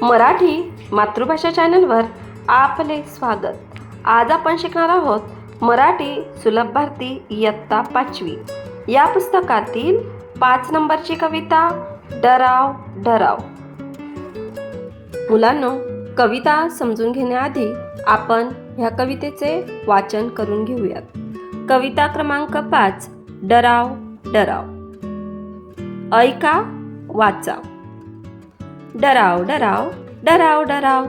मराठी मातृभाषा चॅनलवर आपले स्वागत. आज आपण शिकणार आहोत मराठी सुलभ भारती इयत्ता पाचवी. या पुस्तकातील पाच नंबरची कविता डराव डराव. मुलांनो कविता समजून घेण्याआधी आपण ह्या कवितेचे वाचन करून घेऊयात. कविता क्रमांक पाच डराव डराव. ऐका वाचा. डराव डराव डराव डराव.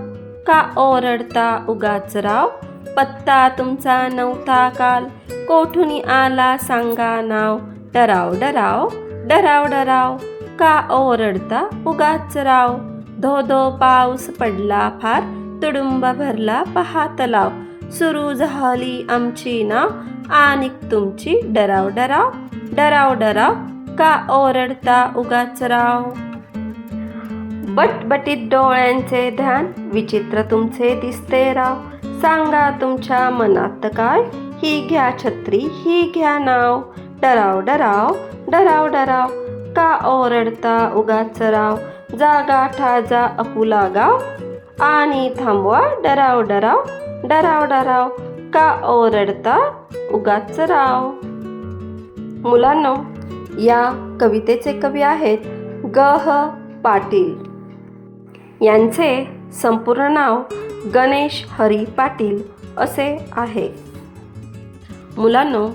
का ओरडता उगाच राव? पत्ता तुमचा नव्हता काल. कोठून आला सांगा नाव? डराव डराव डराव डराव. का ओरडता उगाच राव? धो धो पाऊस पडला फार तुडुंब भरला पहा तलाव सुरू झाली आमची नाव आणि तुमची डराव डराव. डराव डराव. का ओरडता उगाच राव? बटबटीत डोळ्यांचे ध्यान विचित्र तुमचे दिसते राव. सांगा तुमच्या मनात काय? ही घ्या छत्री ही घ्या नाव. डराव डराव डराव डराव. का ओरडता उगाच राव? जागा ठाजा अपुला गाव. आणि थांबवा डराव डराव. डराव डराव. का ओरडता उगाच राव? मुलांनो या कवितेचे कवी आहेत ग ह पाटील. यांचे संपूर्ण नाव गणेश हरी पाटील असे आहे. मुलांनो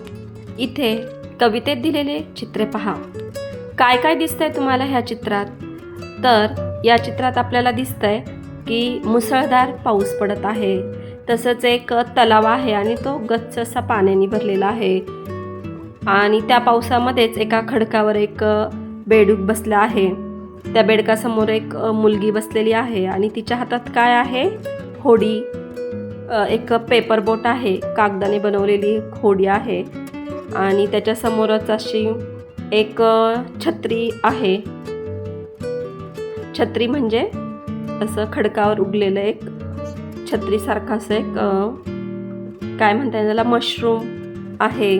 इथे कवितेत दिलेले चित्रे पहा. काय काय दिसतंय तुम्हाला ह्या चित्रात? तर या चित्रात आपल्याला दिसतंय की मुसळधार पाऊस पडत आहे. तसंच एक तलाव आहे आणि तो गच्च असा पाण्याने भरलेला आहे. आणि त्या पावसामध्येच एका खडकावर एक बेडूक बसला आहे. त्या बेडकासमोर एक मुलगी बसलेली आहे आणि तिच्या हातात काय आहे? होडी. एक पेपर बोट आहे. कागदाने बनवलेली एक होडी आहे. आणि त्याच्यासमोरच अशी एक छत्री आहे. छत्री म्हणजे असं खडकावर उगलेलं एक छत्रीसारखं असं एक काय म्हणता येईल त्याला? मशरूम आहे.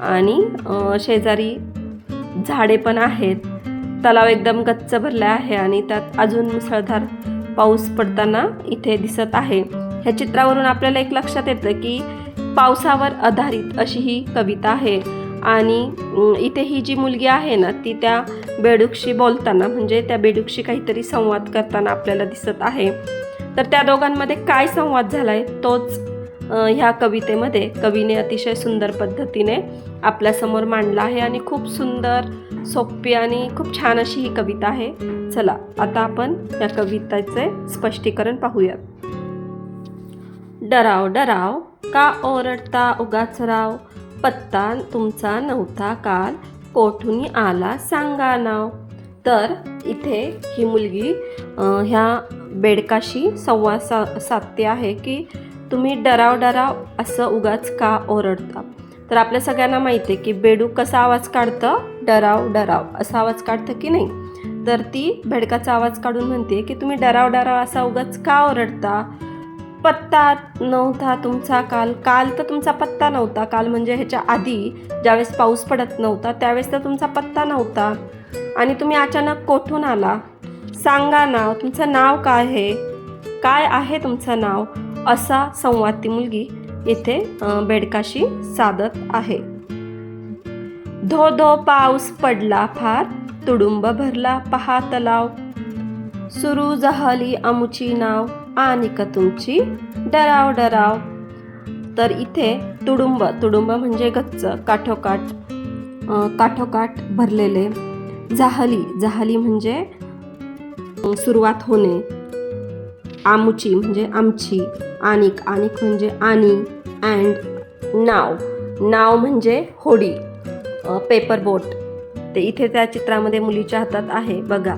आणि शेजारी झाडे पण आहेत. तलाव एकदम गच्च भरला आहे आणि त्यात अजून मुसळधार पाऊस पडताना इथे दिसत आहे. ह्या चित्रावरून आपल्याला एक लक्षात येतं की पावसावर आधारित अशी ही कविता आहे. आणि इथे ही जी मुलगी आहे ना ती त्या बेडूकशी बोलताना म्हणजे त्या बेडूकशी काहीतरी संवाद करताना आपल्याला दिसत आहे. तर त्या दोघांमध्ये काय संवाद झाला आहे तोच ह्या कवितेमध्ये कवीने अतिशय सुंदर पद्धतीने आपल्यासमोर मांडला आहे आणि खूप सुंदर सोपी आणि खूप छान अशी ही कविता आहे. चला आता आपण या कवितेचे स्पष्टीकरण पाहूयात. डराव डराव का ओरडता उगाच राव? पत्ता तुमचा नव्हता काल कोठून आला सांगा नाव? तर इथे ही मुलगी ह्या बेडकाशी संवाद सा साधते आहे की तुम्ही डराव डराव असं उगाच का ओरडता? तर आपल्या सगळ्यांना माहिती आहे की बेडूक कसा आवाज काढतं? डराव डराव. असा आवाज काढतं की नाही? तर ती भेडकाचा आवाज काढून म्हणते की तुम्ही डराव डराव असा उगाच का ओरडता? पत्ता नव्हता तुमचा काल. काल तर तुमचा पत्ता नव्हता. काल म्हणजे ह्याच्या आधी ज्यावेळेस पाऊस पडत नव्हता त्यावेळेस तर तुमचा पत्ता नव्हता. आणि तुम्ही अचानक कोठून आला? सांगा नाव तुमचं नाव काय आहे? काय आहे तुमचं नाव? असा संवाद ती मुलगी इथे बेडकाशी साधत आहे. धो धो पाऊस पडला फार तुडुंब भरला पहा तलाव सुरू जहली अमुची नाव आणि का तुमची? डराव डराव. तर इथे तुडुंब तुडुंब म्हणजे गच्च काठोकाठ काठोकाठ भरलेले. जाहली जाहली म्हणजे सुरुवात होणे. आमुची म्हणजे आमची. आणिक आणिक म्हणजे आणि अँड नाव. नाव म्हणजे होडी. पेपर बोट ते इथे त्या चित्रामध्ये मुलीच्या हातात आहे. बघा.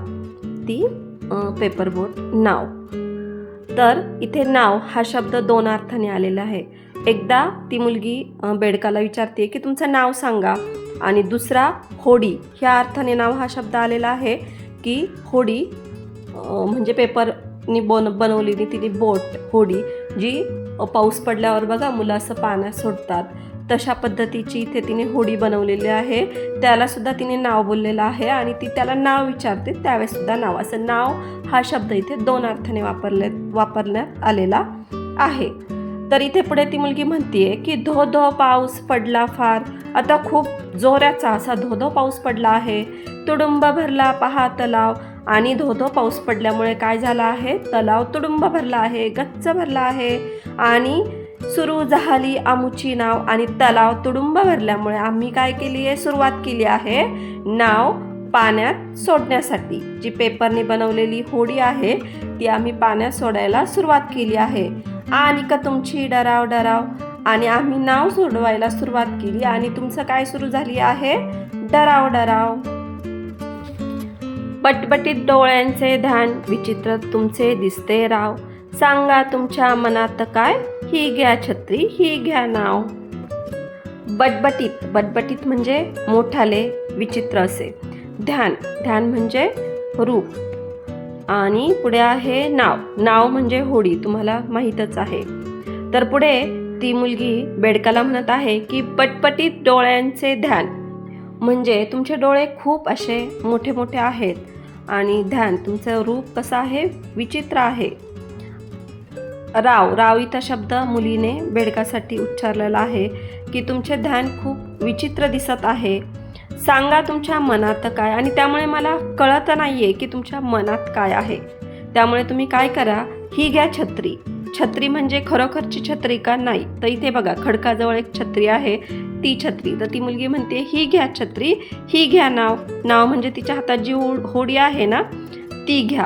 ती पेपर बोट नाव. तर इथे नाव हा शब्द दोन अर्थाने आलेला आहे. एकदा ती मुलगी बेडकाला विचारते की तुमचं नाव सांगा. आणि दुसरा होडी. ह्या अर्थाने नाव हा शब्द आलेला आहे की होडी म्हणजे पेपरनी बन बनवलेली तिने बोट होडी. जी पाऊस पडल्यावर बघा मुलं असं पाण्यात सोडतात. तशा पद्धतीची इथे तिने होडी बनवलेली आहे. त्यालासुद्धा तिने नाव बोललेलं आहे आणि ती त्याला नाव विचारते. त्यावेळेसुद्धा नाव. असं नाव हा शब्द इथे दोन अर्थाने वापरले वापरण्यात आलेला आहे. तर इथे पुढे ती मुलगी म्हणतीये की धो धो पाऊस पडला फार. आता खूप जोराचा असा धो धो पाऊस पडला आहे. तुडुंब भरला पहा तलाव. आणि धो धो पाऊस पडल्यामुळे काय झाला आहे? तलाव तुडुंब भरला आहे गच्च भरला आहे आणि सुरू झाली आमुची नाव आणि तलाव तुडुंब भरल्यामुळे आम्ही काय केली आहे? सुरुवात केली आहे नाव पाण्यात सोडण्यासाठी. जी पेपरने बनवलेली होडी आहे ती आम्ही पाण्यात सोडायला सुरुवात केली आहे. आणि का तुमची डराव डराव. आणि आम्ही नाव सोडवायला सुरुवात केली. आणि तुमचं काय सुरू झाली आहे? डराव डराव. बटबटीत डोळ्यांचे ध्यान विचित्र तुमचे दिसते राव. सांगा तुमच्या मनात काय? ही घ्या छत्री ही घ्या नाव. बटबटीत बटबटीत म्हणजे मोठाले विचित्र असे. ध्यान ध्यान म्हणजे रूप. आणि पुढे आहे नाव. नाव म्हणजे होडी तुम्हाला माहीतच आहे. तर पुढे ती मुलगी बेडकाला म्हणत आहे की पटपटीत डोळ्यांचे ध्यान. म्हणजे तुमचे डोळे खूप असे मोठे मोठे आहेत आणि ध्यान तुमचं रूप कसं आहे? विचित्र आहे. राव राव इथं शब्द मुलीने बेडकासाठी उच्चारलेला आहे की तुमचे ध्यान खूप विचित्र दिसत आहे. सांगा तुमच्या मनात काय आणि त्यामुळे मला कळत नाही आहे की तुमच्या मनात काय आहे. त्यामुळे तुम्ही काय करा? ही घ्या छत्री. छत्री म्हणजे खरोखरची छत्री का नाही? तर इथे बघा खडकाजवळ एक छत्री आहे. ती छत्री. तर ती मुलगी म्हणते ही घ्या छत्री ही घ्या नाव. नाव म्हणजे तिच्या हातात जी हो होडी आहे ना ती घ्या.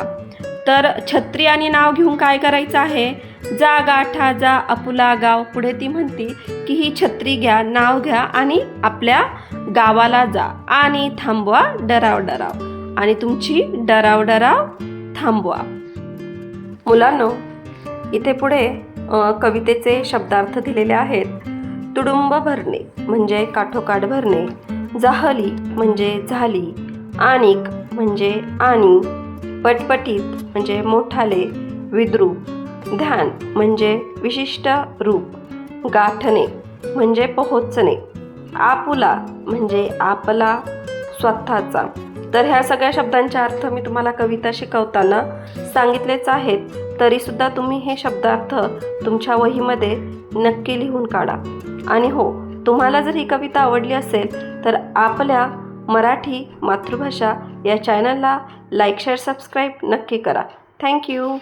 तर छत्री आणि नाव घेऊन काय करायचं आहे? जा गाठा जा अपुला गाव. पुढे ती म्हणते की ही छत्री घ्या नाव घ्या आणि आपल्या गावाला जा आणि थांबवा डराव डराव. आणि तुमची डराव डराव थांबवा. मुलांनो इथे पुढे कवितेचे शब्दार्थ दिलेले आहेत. तुडुंब भरणे म्हणजे काठोकाठ भरणे जाहली म्हणजे झाली आणिक म्हणजे आणि पटपटीत म्हणजे मोठाले विद्रूप ध्यान म्हणजे विशिष्ट रूप गाठणे म्हणजे पोहोचणे आपुला म्हणजे आपला स्वतःचा. तर ह्या सगळ्या शब्दांचा अर्थ मी तुम्हाला कविता शिकवताना सांगितलेच आहेत. तरीसुद्धा तुम्ही हे शब्दार्थ तुमच्या वहीमध्ये नक्की लिहून काढा. आणि हो तुम्हाला जर ही कविता आवडली असेल तर आपल्या मराठी मातृभाषा या चॅनलला लाईक शेअर सबस्क्राईब नक्की करा. थँक्यू